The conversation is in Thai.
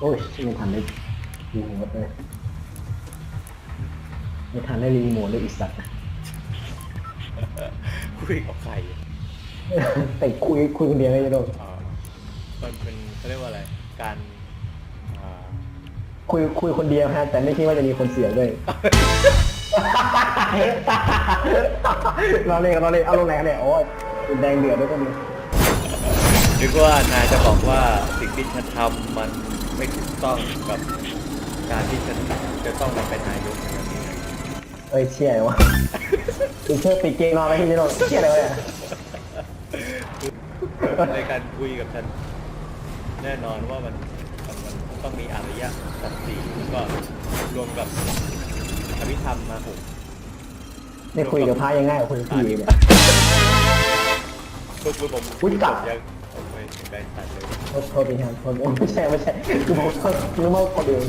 โอ้ยไม่ทันได้รีโมทเลยไม่ทันได้รีโมทเลยอีสัตว์คุยกับใครแต่คุยคุยคนเดียวไม่ได้โดนอ่ามันเป็นเขาเรียกว่าอะไร การอ่าคุยคุยคนเดียวฮะแต่ไม่คิดว่าจะมีคนเสียด้วย เราเล่นเราเล่นเอาลงไหนกันเนี่ยโอ้ยแดงเดือดด้วยก็มี นึกว่านายจะบอกว่าสิ่งที่ฉันทำมันไม่ถูกต้องกับการที่ฉันจะต้องมาเป็นนายกในวันนี้นะเอ้ยเชี่ยอะไรวะอีเชื่อปิดเกมมาไหมพี่โดนเชี่ยอะไรวะเนี่ยในการคุยกับฉันแน่นอนว่ามันมันมันต้องมีอารยะสัตว์สี่แล้วก็รวมกับอภิธรรมมาหกนี่คุยกับพระยังง่ายกว่าคุยกับพี่อีกเนี่ยคือคือผ ไม่ถึงการตัดเลย โทษโทษทีครับโทษไม่ใช่ไม่ใช่คือผมนึกว่าคนอื่น